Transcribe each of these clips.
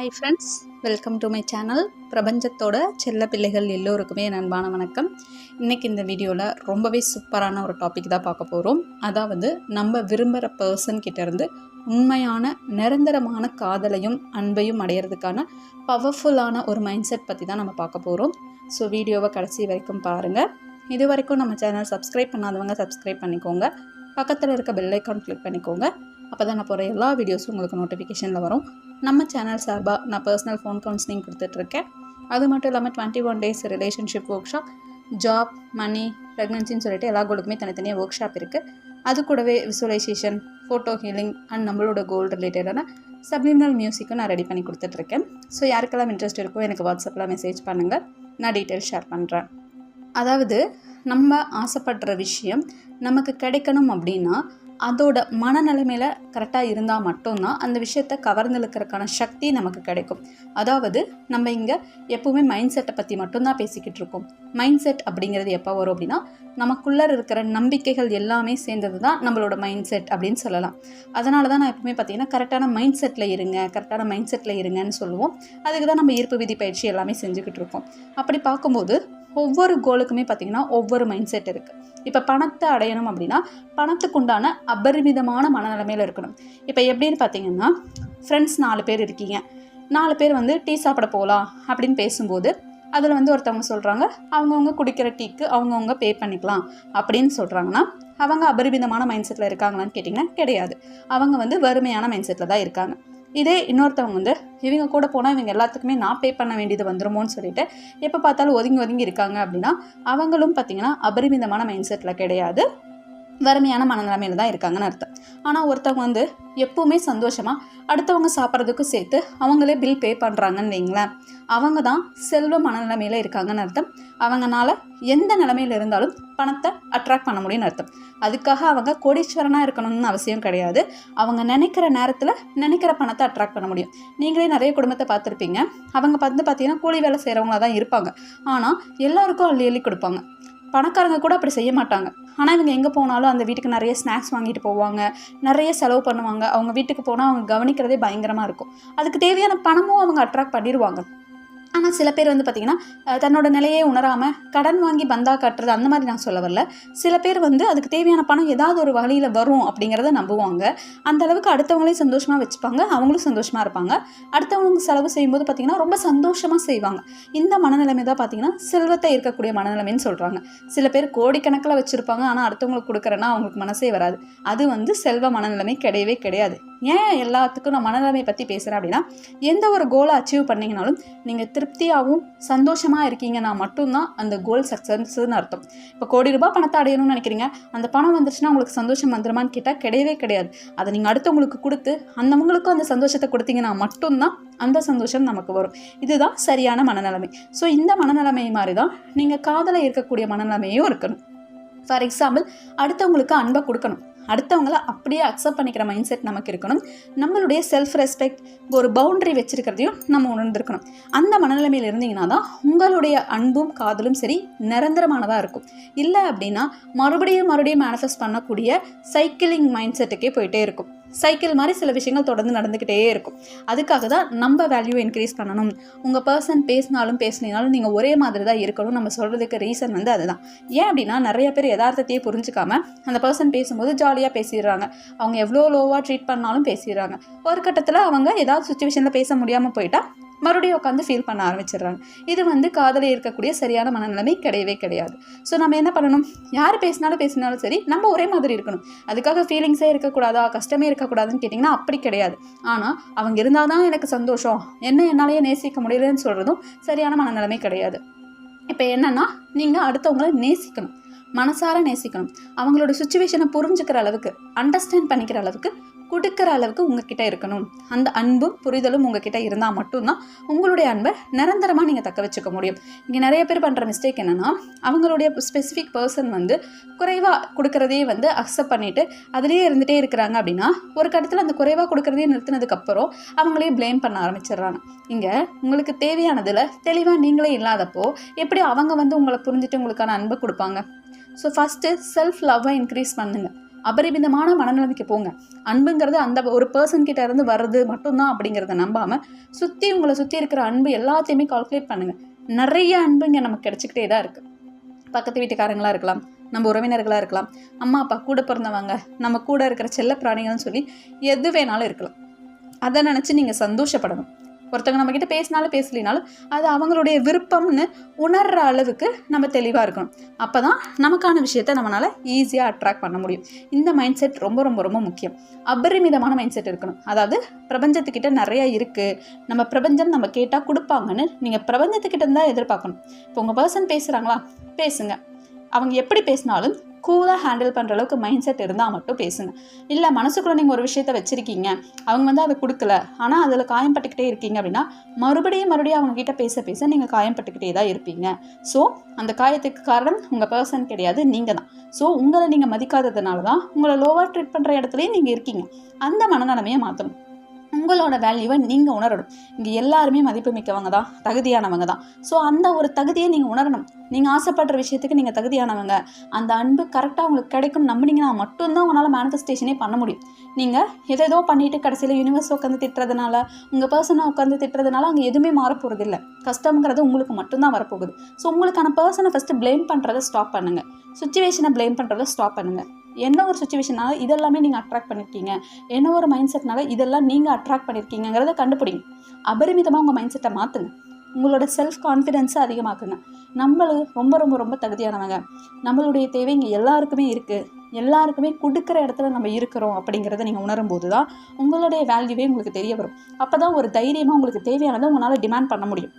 Hi friends welcome to my channel பிரபஞ்சத்தோட செல்ல பிள்ளைகள் எல்லோருக்குமே என் அன்பான வணக்கம். இன்றைக்கி இந்த வீடியோவில் ரொம்பவே சூப்பரான ஒரு டாபிக் தான் பார்க்க போகிறோம் அதாவது நம்ம விரும்புகிற பர்சன் கிட்டேருந்து உண்மையான நிரந்தரமான காதலையும் அன்பையும் அடையிறதுக்கான பவர்ஃபுல்லான ஒரு மைண்ட் செட் பற்றி தான் நம்ம பார்க்க போகிறோம் ஸோ வீடியோவை கடைசி வரைக்கும் பாருங்கள் இது வரைக்கும் நம்ம சேனல் சப்ஸ்கிரைப் பண்ணாதவங்க சப்ஸ்கிரைப் பண்ணிக்கோங்க. பக்கத்தில் இருக்க பெல் ஐக்கான் கிளிக் பண்ணிக்கோங்க. அப்போ தான் நான் போகிற எல்லா வீடியோஸும் உங்களுக்கு நோட்டிஃபிகேஷனில் வரும். நம்ம சேனல் சார்பாக நான் பர்சனல் ஃபோன் கவுன்சிலிங் கொடுத்துட்ருக்கேன். அது மட்டும் இல்லாமல் twenty one days relationship workshop job money ப்ரெக்னன்சின்னு சொல்லிட்டு எல்லா கோலுக்குமே தனித்தனியாக ஒர்க் ஷாப் இருக்குது அது கூடவே விசுவலைசேஷன் ஃபோட்டோ ஹீலிங் அண்ட் நம்மளோட கோல் ரிலேட்டடான சப்ளிமினல் மியூசிக்கும் நான் ரெடி பண்ணி கொடுத்துட்ருக்கேன். ஸோ யாருக்கெல்லாம் இன்ட்ரெஸ்ட் இருக்கோ எனக்கு வாட்ஸ்அப்பில் மெசேஜ் பண்ணுங்கள் நான் டீட்டெயில் ஷேர் பண்ணுறேன் அதாவது நம்ம ஆசைப்படுற விஷயம் நமக்கு கிடைக்கணும் அப்படின்னா அதோட மனநிலைமையில் கரெக்டாக இருந்தால் மட்டும்தான் அந்த விஷயத்தை கவர்ந்து இழுக்கிறதுக்கான சக்தி நமக்கு கிடைக்கும். அதாவது நம்ம இங்கே எப்போவுமே மைண்ட் செட்டை பற்றி மட்டும்தான் பேசிக்கிட்டு இருக்கோம். மைண்ட் செட் அப்படிங்கிறது எப்போ வரும் அப்படின்னா நமக்குள்ளே இருக்கிற நம்பிக்கைகள் எல்லாமே சேர்ந்தது தான் நம்மளோட மைண்ட் செட் அப்படின்னு சொல்லலாம். அதனால தான் நான் எப்பவுமே பார்த்தீங்கன்னா கரெக்டான மைண்ட் செட்டில் இருங்க கரெக்டான மைண்ட் செட்டில் இருங்கன்னு சொல்லுவோம். அதுக்கு தான் நம்ம ஈர்ப்பு விதி பயிற்சி எல்லாமே செஞ்சுக்கிட்டு இருக்கோம். அப்படி பார்க்கும்போது ஒவ்வொரு கோலுக்குமே பார்த்திங்கன்னா ஒவ்வொரு மைண்ட் செட் இருக்குது இப்போ பணத்தை அடையணும் அப்படின்னா பணத்துக்கு உண்டான அபரிமிதமான மனநிலைமையில் இருக்கணும். இப்போ எப்படின்னு பார்த்தீங்கன்னா ஃப்ரெண்ட்ஸ் நாலு பேர் இருக்கீங்க. நாலு பேர் வந்து டீ சாப்பிட போகலாம் அப்படின்னு பேசும்போது அதில் வந்து ஒருத்தவங்க சொல்கிறாங்க அவங்கவுங்க குடிக்கிற டீக்கு அவங்கவுங்க பே பண்ணிக்கலாம் அப்படின்னு சொல்கிறாங்கன்னா அவங்க அபரிமிதமான மைண்ட் செட்டில் இருக்காங்களான்னு கேட்டிங்கன்னா கிடையாது. அவங்க வந்து வறுமையான மைண்ட் செட்டில் தான் இருக்காங்க. இதே இன்னொருத்தவங்க வந்து இவங்க கூட போனால் இவங்க எல்லாத்துக்குமே நான் பே பண்ண வேண்டியது வந்துருமோன்னு சொல்லிட்டு எப்போ பார்த்தாலும் ஒதுங்கி ஒதுங்கி இருக்காங்க அப்படின்னா அவங்களும் பார்த்திங்கன்னா அபரிமிதமான மைண்ட் செட்டில் கிடையாது. வறுமையான மனநிலைமையில தான் இருக்காங்கன்னு அர்த்தம். ஆனால் ஒருத்தவங்க வந்து எப்போவுமே சந்தோஷமாக அடுத்தவங்க சாப்பிட்றதுக்கும் சேர்த்து அவங்களே பில் பே பண்ணுறாங்கன்னு வைங்களேன். அவங்க தான் செல்வ மனநிலைமையில் இருக்காங்கன்னு அர்த்தம். அவங்கனால எந்த நிலமையில இருந்தாலும் பணத்தை அட்ராக்ட் பண்ண முடியும்னு அர்த்தம். அதுக்காக அவங்க கோடீஸ்வரனாக இருக்கணும்னு அவசியம் கிடையாது. அவங்க நினைக்கிற நேரத்தில் நினைக்கிற பணத்தை அட்ராக்ட் பண்ண முடியும். நீங்களே நிறைய குடும்பத்தை பார்த்துருப்பீங்க. அவங்க வந்து பார்த்தீங்கன்னா கூலி வேலை செய்கிறவங்களாக தான் இருப்பாங்க. ஆனால் எல்லாருக்கும் அள்ளி அள்ளி கொடுப்பாங்க. பணக்காரங்க கூட அப்படி செய்ய மாட்டாங்க. ஆனால் இவங்க எங்கே போனாலும் அந்த வீட்டுக்கு நிறைய ஸ்நாக்ஸ் வாங்கிட்டு போவாங்க. நிறைய செலவு பண்ணுவாங்க. அவங்க வீட்டுக்கு போனால் அவங்க கவனிக்கிறதே பயங்கரமாக இருக்கும். அதுக்கு தேவையான பணமும் அவங்க அட்ராக்ட் பண்ணிடுவாங்க ஆனால் சில பேர் வந்து பார்த்திங்கன்னா தன்னோட நிலையை உணராமல் கடன் வாங்கி பந்தா கட்டுறது அந்த மாதிரி நான் சொல்ல வரல. சில பேர் வந்து அதுக்கு தேவையான பணம் ஏதாவது ஒரு வழியில் வரும் அப்படிங்கிறத நம்புவாங்க. அந்த அளவுக்கு அடுத்தவங்களையும் சந்தோஷமாக வச்சுப்பாங்க. அவங்களும் சந்தோஷமாக இருப்பாங்க. அடுத்தவங்களுக்கு செலவு செய்யும்போது பார்த்திங்கன்னா ரொம்ப சந்தோஷமாக செய்வாங்க. இந்த மனநிலைமை தான் பார்த்திங்கன்னா செல்வத்தை இருக்கக்கூடிய மனநிலைமைன்னு சொல்கிறாங்க சில பேர் கோடிக்கணக்கில் வச்சுருப்பாங்க. ஆனால் அடுத்தவங்களுக்கு கொடுக்குறேன்னா அவங்களுக்கு மனசே வராது. அது வந்து செல்வ மனநிலைமை கிடையவே கிடையாது. ஏன் எல்லாத்துக்கும் நான் மனநிலைமை பற்றி பேசுகிறேன் அப்படின்னா எந்த ஒரு கோலை அச்சீவ் பண்ணிங்கனாலும் நீங்கள் திருப்தியாகவும் சந்தோஷமாக இருக்கீங்கன்னா மட்டும்தான் அந்த கோல் சக்ஸஸ்ன்னு அர்த்தம். இப்போ கோடி ரூபாய் பணத்தை அடையணும்னு நினைக்கிறீங்க. அந்த பணம் வந்துருச்சுன்னா உங்களுக்கு சந்தோஷம் வந்துருமான்னு கேட்டால் கிடையவே கிடையாது. அதை நீங்கள் அடுத்தவங்களுக்கு கொடுத்து அந்தவங்களுக்கும் அந்த சந்தோஷத்தை கொடுத்தீங்கன்னா மட்டும்தான் அந்த சந்தோஷம் நமக்கு வரும். இதுதான் சரியான மனநிலைமை. ஸோ இந்த மனநிலைமை மாதிரி தான் நீங்கள் காதலில் இருக்கக்கூடிய மனநிலைமையும் இருக்கணும். ஃபார் எக்ஸாம்பிள் அடுத்தவங்களுக்கு அன்பை கொடுக்கணும். அடுத்தவங்கள அப்படியே அக்செப்ட் பண்ணிக்கிற மைண்ட் செட் நமக்கு இருக்கணும். நம்மளுடைய செல்ஃப் ரெஸ்பெக்ட் ஒரு பவுண்டரி வச்சுருக்கிறதையும் நம்ம உணர்ந்திருக்கணும். அந்த மனநிலைமையில் இருந்தீங்கன்னா தான் உங்களுடைய அன்பும் காதலும் சரி நிரந்தரமானதாக இருக்கும். இல்லை அப்படின்னா மறுபடியும் மறுபடியும் மேனிஃபெஸ்ட் பண்ணக்கூடிய சைக்கிளிங் மைண்ட் செட்டுக்கே போயிட்டே இருக்கும். சைக்கிள் மாதிரி சில விஷயங்கள் தொடர்ந்து நடந்துக்கிட்டே இருக்கும். அதுக்காக தான் நம்ம வேல்யூ இன்க்ரீஸ் பண்ணணும். உங்கள் பர்சன் பேசினாலும் பேசினாலும் நீங்கள் ஒரே மாதிரி தான் இருக்கணும். நம்ம சொல்கிறதுக்கு ரீசன் வந்து அதுதான். ஏன் அப்படின்னா நிறைய பேர் யதார்த்தத்தையே புரிஞ்சுக்காம அந்த பர்சன் பேசும்போது ஜாலியாக பேசிடுறாங்க. அவங்க எவ்வளோ லோவாக ட்ரீட் பண்ணாலும் பேசிடுறாங்க. ஒரு கட்டத்தில் அவங்க ஏதாவது சுச்சுவேஷனில் பேச முடியாமல் போயிட்டால் மறுபடியும் உட்காந்து ஃபீல் பண்ண ஆரம்பிச்சிடுறாங்க. இது வந்து காதலி இருக்கக்கூடிய சரியான மனநிலைமை கிடையவே கிடையாது. ஸோ நம்ம என்ன பண்ணணும்? யார் பேசினாலும் பேசினாலும் சரி நம்ம ஒரே மாதிரி இருக்கணும். அதுக்காக ஃபீலிங்ஸே இருக்கக்கூடாதா? கஷ்டமே இருக்கக்கூடாதுன்னு கேட்டிங்கன்னா அப்படி கிடையாது. ஆனால் அவங்க இருந்தால் தான் எனக்கு சந்தோஷம். என்ன என்னாலேயே நேசிக்க முடியலன்னு சொல்கிறதும் சரியான மனநிலைமை கிடையாது. இப்போ என்னென்னா நீங்கள் அடுத்தவங்களை நேசிக்கணும். மனசார நேசிக்கணும். அவங்களோட சுச்சுவேஷனை புரிஞ்சுக்கிற அளவுக்கு அண்டர்ஸ்டாண்ட் பண்ணிக்கிற அளவுக்கு கொடுக்குற அளவுக்கு உங்ககிட்ட இருக்கணும். அந்த அன்பும் புரிதலும் உங்ககிட்ட இருந்தால் மட்டும்தான் உங்களுடைய அன்பை நிரந்தரமாக நீங்கள் தக்க வச்சுக்க முடியும். இங்கே நிறைய பேர் பண்ணுற மிஸ்டேக் என்னென்னா அவங்களுடைய ஸ்பெசிஃபிக் பர்சன் வந்து குறைவாக கொடுக்குறதே வந்து அக்செப்ட் பண்ணிவிட்டு அதுலேயே இருந்துகிட்டே இருக்கிறாங்க அப்படின்னா ஒரு கட்டத்தில் அந்த குறைவாக கொடுக்குறதே நிறுத்தினதுக்கப்புறம் அவங்களே ப்ளேம் பண்ண ஆரம்பிச்சிடுறாங்க. இங்கே உங்களுக்கு தேவையானதில் தெளிவாக நீங்களே இல்லாதப்போ எப்படி அவங்க வந்து உங்களை புரிஞ்சுட்டு உங்களுக்கான அன்பை கொடுப்பாங்க? ஸோ ஃபஸ்ட்டு செல்ஃப் லவ்வை இன்க்ரீஸ் பண்ணுங்கள் அபரிமிதமான மனநிலைமைக்கு போங்க. அன்புங்கிறது அந்த ஒரு பர்சன் கிட்ட இருந்து வர்றது மட்டும்தான் அப்படிங்கிறத நம்பாமல் சுற்றி உங்களை சுற்றி இருக்கிற அன்பு எல்லாத்தையுமே கால்குலேட் பண்ணுங்கள் நிறைய அன்பு இங்கே நமக்கு கிடச்சிக்கிட்டே தான் இருக்குது பக்கத்து வீட்டுக்காரங்களாக இருக்கலாம் நம்ம உறவினர்களாக இருக்கலாம் அம்மா அப்பா கூட பிறந்தவங்க நம்ம கூட இருக்கிற செல்ல பிராணிகள்னு சொல்லி எது வேணாலும் இருக்கலாம். அதை நினச்சி நீங்கள் சந்தோஷப்படணும். ஒருத்தவங்க நம்மக்கிட்ட பேசினாலும் பேசலினாலும் அது அவங்களுடைய விருப்பம்னு உணர்கிற அளவுக்கு நம்ம தெளிவாக இருக்கணும். அப்போ தான் நமக்கான விஷயத்தை நம்மளால் ஈஸியாக அட்ராக்ட் பண்ண முடியும். இந்த மைண்ட் செட் ரொம்ப ரொம்ப ரொம்ப முக்கியம். அபரிமிதமான மைண்ட் செட் இருக்கணும். அதாவது பிரபஞ்சத்துக்கிட்ட நிறையா இருக்குது நம்ம பிரபஞ்சம் நம்ம கேட்டால் கொடுப்பாங்கன்னு நீங்கள் பிரபஞ்சத்துக்கிட்ட இருந்தால் எதிர்பார்க்கணும். இப்போ உங்கள் பர்சன் பேசுகிறாங்களா பேசுங்க. அவங்க எப்படி பேசினாலும் கூலாக ஹேண்டில் பண்ணுற அளவுக்கு மைண்ட் செட் இருந்தால் மட்டும் பேசுங்க. இல்லை மனசுக்குள்ளே நீங்கள் ஒரு விஷயத்த வச்சுருக்கீங்க. அவங்க வந்து அதை கொடுக்கல. ஆனால் அதில் காயம்பட்டுக்கிட்டே இருக்கீங்க அப்படின்னா மறுபடியும் மறுபடியும் அவங்கக்கிட்ட பேச பேச நீங்கள் காயம்பட்டுக்கிட்டே தான் இருப்பீங்க. ஸோ அந்த காயத்துக்கு காரணம் உங்கள் பர்சன் கிடையாது நீங்கள் தான். ஸோ உங்களை நீங்கள் மதிக்காததுனால தான் உங்களை லோவாக ட்ரீட் பண்ணுற இடத்துலையும் நீங்கள் இருக்கீங்க. அந்த மனநிலைமையை மாற்றணும் உங்களோட வேல்யூவை நீங்கள் உணரணும். இங்கே எல்லாருமே மதிப்பு மிக்கவங்க தான் தகுதியானவங்க தான். ஸோ அந்த ஒரு தகுதியை நீங்கள் உணரணும். நீங்கள் ஆசைப்படுற விஷயத்துக்கு நீங்கள் தகுதியானவங்க. அந்த அன்பு கரெக்டாக உங்களுக்கு கிடைக்கும் நம்பினீங்கன்னா மட்டும்தான் உங்களால் மேனிஃபெஸ்டேஷனே பண்ண முடியும். நீங்கள் எதேதோ பண்ணிவிட்டு கடைசியில் யூனிவர்ஸ் உட்காந்து திட்டுறதுனால உங்கள் பர்சனை உட்காந்து திட்டுறதுனால அங்கே எதுவுமே மாறப்போகிறது இல்லை கஷ்டங்கிறது உங்களுக்கு மட்டும்தான் வரப்போகுது. ஸோ உங்களுக்கான பர்சனை ஃபஸ்ட்டு ப்ளேம் பண்ணுறதை ஸ்டாப் பண்ணுங்கள் சுச்சுவேஷனை ப்ளேம் பண்ணுறதை ஸ்டாப் பண்ணுங்கள் என்ன ஒரு சுச்சுவேஷனால இதெல்லாமே நீங்கள் அட்ராக்ட் பண்ணியிருக்கீங்க என்ன ஒரு மைண்ட் செட்னால இதெல்லாம் நீங்கள் அட்ராக்ட் பண்ணியிருக்கீங்கிறத கண்டுபிடிங்க. அபரிமிதமாக உங்கள் மைண்ட் செட்டை மாற்றுங்க உங்களோட செல்ஃப் கான்ஃபிடென்ஸை அதிகமாக்குங்க. நம்மளும் ரொம்ப ரொம்ப ரொம்ப தகுதியானவங்க. நம்மளுடைய தேவை இங்கே எல்லாருக்குமே இருக்குது எல்லாருக்குமே கொடுக்குற இடத்துல நம்ம இருக்கிறோம் அப்படிங்கிறத நீங்கள் உணரும்போது தான் உங்களுடைய வேல்யூவே உங்களுக்கு தெரிய வரும். அப்போ தான் ஒரு தைரியமாக உங்களுக்கு தேவையானதை உங்களால் டிமாண்ட் பண்ண முடியும்.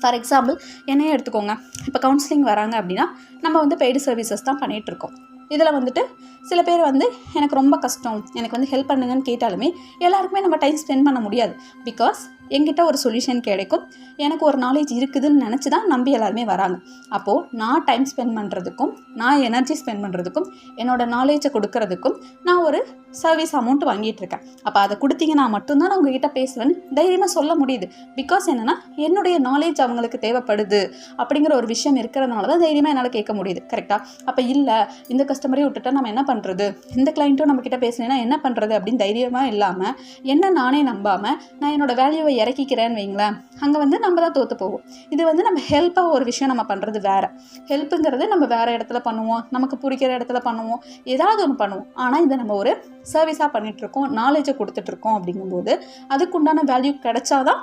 ஃபார் எக்ஸாம்பிள் என்னையே எடுத்துக்கோங்க. இப்போ கவுன்சிலிங் வராங்க அப்படின்னா நம்ம வந்து பெய்டு சர்வீசஸ் தான் பண்ணிகிட்ருக்கோம் இதில் வந்துட்டு சில பேர் வந்து எனக்கு ரொம்ப கஷ்டம். எனக்கு வந்து ஹெல்ப் பண்ணுங்கன்னு கேட்டாலுமே எல்லாருக்குமே நம்ம டைம் ஸ்பெண்ட் பண்ண முடியாது. பிகாஸ் எங்கிட்ட ஒரு சொல்யூஷன் கிடைக்கும். எனக்கு ஒரு நாலேஜ் இருக்குதுன்னு நினச்சி தான் நம்பி எல்லாருமே வராங்க. அப்போது நான் டைம் ஸ்பெண்ட் பண்ணுறதுக்கும் நான் எனர்ஜி ஸ்பெண்ட் பண்ணுறதுக்கும் என்னோடய நாலேஜை கொடுக்கறதுக்கும் நான் ஒரு சர்வீஸ் அமௌண்ட் வாங்கிட்டுருக்கேன் அப்போ அதை கொடுத்தீங்கன்னா மட்டும்தான் நான் உங்ககிட்ட பேசுவேன்னு தைரியமாக சொல்ல முடியுது. பிகாஸ் என்னென்னா என்னுடைய நாலேஜ் அவங்களுக்கு தேவைப்படுது அப்படிங்கிற ஒரு விஷயம் இருக்கிறதுனால தான் தைரியமாக என்னால் கேட்க முடியுது. கரெக்டாக அப்போ இல்லை இந்த கஸ்டமரையும் விட்டுட்டா நம்ம என்ன பண்ணுறது இந்த கிளைண்ட்டும் நம்மக்கிட்ட பேசுனேன்னா என்ன பண்ணுறது அப்படின்னு தைரியமாக இல்லாமல் என்ன நானே நம்பாமல் நான் என்னோடய வேல்யூவை இறக்கிக்கிறேன்னு வைங்களேன் அங்கே வந்து நம்ம தான் தோற்று போவோம். இது வந்து நம்ம ஹெல்ப்பாக ஒரு விஷயம் நம்ம பண்ணுறது வேறு. ஹெல்ப்புங்கிறது நம்ம வேறு இடத்துல பண்ணுவோம் நமக்கு பிடிக்கிற இடத்துல பண்ணுவோம் ஏதாவது ஒன்று பண்ணுவோம். ஆனால் இதை நம்ம ஒரு சர்வீஸாக பண்ணிகிட்ருக்கோம் நாலேஜை கொடுத்துட்ருக்கோம் அப்படிங்கும்போது அதுக்குண்டான வேல்யூ கிடைச்சாதான்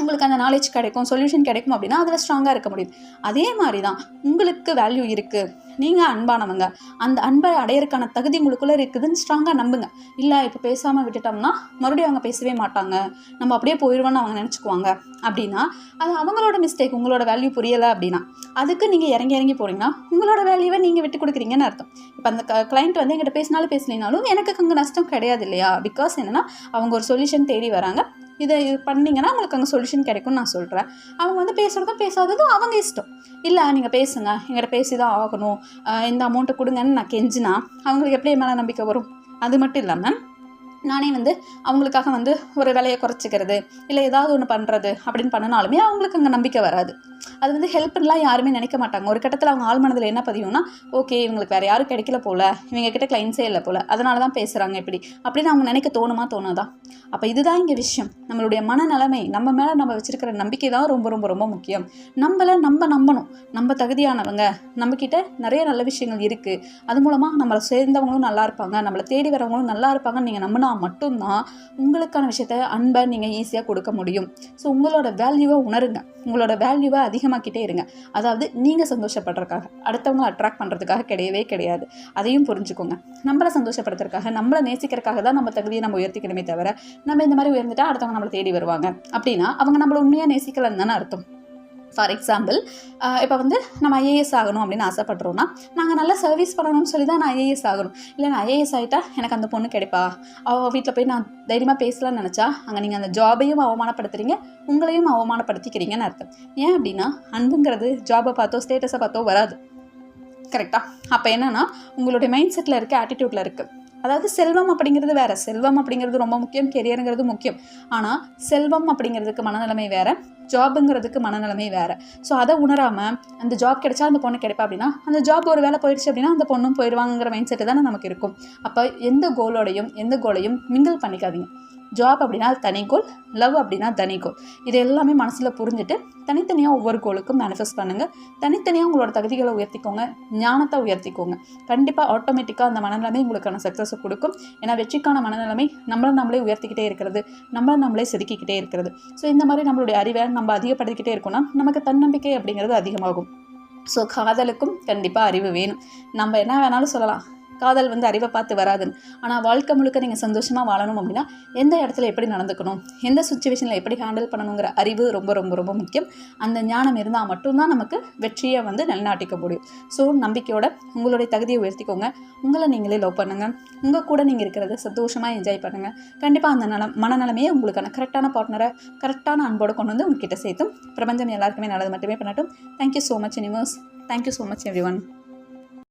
உங்களுக்கு அந்த நாலேஜ் கிடைக்கும் சொல்யூஷன் கிடைக்கும் அப்படின்னா அதில் ஸ்ட்ராங்காக இருக்க முடியும். அதே மாதிரி தான் உங்களுக்கு வேல்யூ இருக்குது நீங்கள் அன்பானவங்க. அந்த அன்பை அடையிறதுக்கான தகுதி உங்களுக்குள்ளே இருக்குதுன்னு ஸ்ட்ராங்காக நம்புங்க. இல்லை இப்போ பேசாமல் விட்டுட்டோம்னா மறுபடியும் அவங்க பேசவே மாட்டாங்க. நம்ம அப்படியே போயிடுவோன்னு அவங்க நினச்சிக்குவாங்க. அப்படின்னா அது அவங்களோட மிஸ்டேக் உங்களோட வேல்யூ புரியலை அப்படின்னா அதுக்கு நீங்கள் இறங்கி இறங்கி போகிறீங்கன்னா உங்களோட வேல்யூவை நீங்கள் விட்டு கொடுக்குறீங்கன்னு அர்த்தம். இப்போ அந்த கிளைண்ட் வந்து எங்கிட்ட பேசினாலும் பேசலினாலும் எனக்கு அங்கே நஷ்டம் கிடையாது இல்லையா? பிகாஸ் என்னென்னா அவங்க ஒரு சொல்யூஷன் தேடி வராங்க. இதை இது பண்ணிங்கன்னா உங்களுக்கு அங்கே சொல்யூஷன் கிடைக்கும்னு நான் சொல்கிறேன் அவங்க வந்து பேசுகிறதும் பேசாததும் அவங்க இஷ்டம். இல்லை நீங்கள் பேசுங்க. எங்கிட்ட பேசி தான் ஆகணும் இந்த அமௌண்ட்டை கொடுங்கன்னு நான் கெஞ்சினா அவங்களுக்கு எப்படி மேலே நம்பிக்கை வரும்? அது மட்டும் இல்லாமல் நானே வந்து அவங்களுக்காக வந்து ஒரு விலையை குறைச்சிக்கிறது இல்லை ஏதாவது ஒன்று பண்ணுறது அப்படின்னு பண்ணினாலுமே அவங்களுக்கு அங்கே நம்பிக்கை வராது. அது வந்து ஹெல்ப்லாம் யாருமே நினைக்க மாட்டாங்க. ஒரு கட்டத்தில் அவங்க ஆள் மனதில் என்ன பதியும்னா ஓகே இவங்களுக்கு வேறு யாரும் கிடைக்கல போல். இவங்க கிட்ட கிளைண்ட்ஸே இல்லை போல். அதனால தான் பேசுகிறாங்க இப்படி. அப்படின்னு அவங்க நினைக்க தோணுமா தோணுதா? அப்போ இதுதான் இங்கே விஷயம். நம்மளுடைய மனநிலைமை நம்ம மேலே நம்ம வச்சுருக்கிற நம்பிக்கை தான் ரொம்ப ரொம்ப ரொம்ப முக்கியம். நம்மளை நம்ம நம்பணும். நம்ம தகுதியானவங்க. நம்மக்கிட்ட நிறைய நல்ல விஷயங்கள் இருக்குது அது மூலமாக நம்மளை சேர்ந்தவங்களும் நல்லா இருப்பாங்க. நம்மளை தேடி வரவங்களும் நல்லா இருப்பாங்கன்னு நீங்கள் நம்பினா மட்டும்தான் உங்களுக்கான விஷயத்த அன்பை நீங்கள் ஈஸியாக கொடுக்க முடியும். ஸோ உங்களோட வேல்யூவை உணருங்க. உங்களோட வேல்யூவை அதிகமாக்கிட்டே இருங்க. அதாவது நீங்கள் சந்தோஷப்படுறதுக்காக அடுத்தவங்களை அட்ராக்ட் பண்ணுறதுக்காக கிடையவே கிடையாது. அதையும் புரிஞ்சுக்கோங்க. நம்மளை சந்தோஷப்படுத்துறதுக்காக நம்மளை நேசிக்கிறதுக்காக தான் நம்ம தகுதியை நம்ம உயர்த்திக்கணுமே தவிர நம்ம இந்த மாதிரி உயர்ந்துட்டால் அடுத்தவங்க நம்மளை தேடி வருவாங்க. அப்படின்னா அவங்க நம்மளை உண்மையாக நேசிக்கலன்னு தானே அர்த்தம். ஃபார் எக்ஸாம்பிள் இப்போ வந்து நம்ம ஐஏஎஸ் ஆகணும் அப்படின்னு ஆசைப்படுறோன்னா நாங்கள் நல்லா சர்வீஸ் பண்ணணும்னு சொல்லி தான் நான் ஐஏஎஸ் ஆகணும். இல்லை நான் ஐஏஎஸ் ஆகிட்டா எனக்கு அந்த பொண்ணு கிடைப்பா? அவள் வீட்டில் போய் நான் தைரியமாக பேசலாம்னு நினச்சா அங்கே நீங்கள் அந்த ஜாபையும் அவமானப்படுத்துறீங்க உங்களையும் அவமானப்படுத்திக்கிறீங்கன்னு அர்த்தம். ஏன் அப்படின்னா அன்புங்கிறது ஜாபை பார்த்தோ ஸ்டேட்டஸை பார்த்தோ வராது. கரெக்டாக அப்போ என்னென்னா உங்களுடைய மைண்ட் செட்டில் இருக்க ஆட்டிடியூட்டில் இருக்குது அதாவது செல்வம் அப்படிங்கிறது வேறு. செல்வம் அப்படிங்கிறது ரொம்ப முக்கியம் கெரியருங்கிறது முக்கியம். ஆனால் செல்வம் அப்படிங்கிறதுக்கு மனநிலைமை வேறு. ஜாபுங்கிறதுக்கு மனநிலைமை வேறு. ஸோ அதை உணராமல் அந்த ஜாப் கிடைச்சா அந்த பொண்ணு கிடைப்பா அப்படின்னா அந்த ஜாப் ஒரு வேலை போயிடுச்சு அப்படின்னா அந்த பொண்ணும் போயிடுவாங்கிற மைண்ட் செட்டு தானே நமக்கு இருக்கும். அப்போ எந்த கோலோடையும் எந்த கோலையும் மிங்கிள் பண்ணிக்காதீங்க. ஜாப் அப்படின்னா தனி கோல் லவ் அப்படின்னா தனி கோல் இது எல்லாமே மனசில் புரிஞ்சுட்டு தனித்தனியாக ஒவ்வொரு கோலுக்கும் மேனிஃபெஸ்ட் பண்ணுங்கள் தனித்தனியாக உங்களோட தகுதிகளை உயர்த்திக்கோங்க. ஞானத்தை உயர்த்திக்கோங்க. கண்டிப்பாக ஆட்டோமேட்டிக்காக அந்த மனநிலைமை உங்களுக்கான சக்ஸஸை கொடுக்கும். ஏன்னா வெற்றிக்கான மனநிலைமை நம்மளை நம்மளே உயர்த்திக்கிட்டே இருக்கிறது. நம்மளை நம்மளே செதுக்கிக்கிட்டே இருக்கிறது. ஸோ இந்த மாதிரி நம்மளுடைய அறிவை நம்ம அதிகப்படுத்திக்கிட்டே இருக்கோம்னா நமக்கு தன்னம்பிக்கை அப்படிங்கிறது அதிகமாகும். ஸோ காதலுக்கும் கண்டிப்பாக அறிவு வேணும். நம்ம என்ன வேணாலும் சொல்லலாம். காதல் வந்து அறிவை பார்த்து வராதுன்னு. ஆனால் வாழ்க்கை முழுக்க நீங்கள் சந்தோஷமாக வாழணும் அப்படின்னா எந்த இடத்துல எப்படி நடந்துக்கணும் எந்த சுச்சுவேஷனில் எப்படி ஹேண்டில் பண்ணணுங்கிற அறிவு ரொம்ப ரொம்ப ரொம்ப முக்கியம். அந்த ஞானம் இருந்தால் மட்டும்தான் நமக்கு வெற்றியை வந்து நிலநாட்டிக்க முடியும். ஸோ நம்பிக்கையோட உங்களுடைய தகுதியை உயர்த்திக்கோங்க. உங்களை நீங்களே லவ் பண்ணுங்கள் உங்கள் கூட நீங்கள் இருக்கிறத சந்தோஷமாக என்ஜாய் பண்ணுங்கள் கண்டிப்பாக அந்த நலம் மனநலமையே உங்களுக்கான கரெக்டான பார்ட்னரை கரெக்டான அன்போடு கொண்டு வந்து உங்ககிட்ட சேர்த்தும். பிரபஞ்சம் எல்லாருக்குமே நல்லது மட்டுமே பண்ணட்டும். Thank you so much universe thank you so much everyone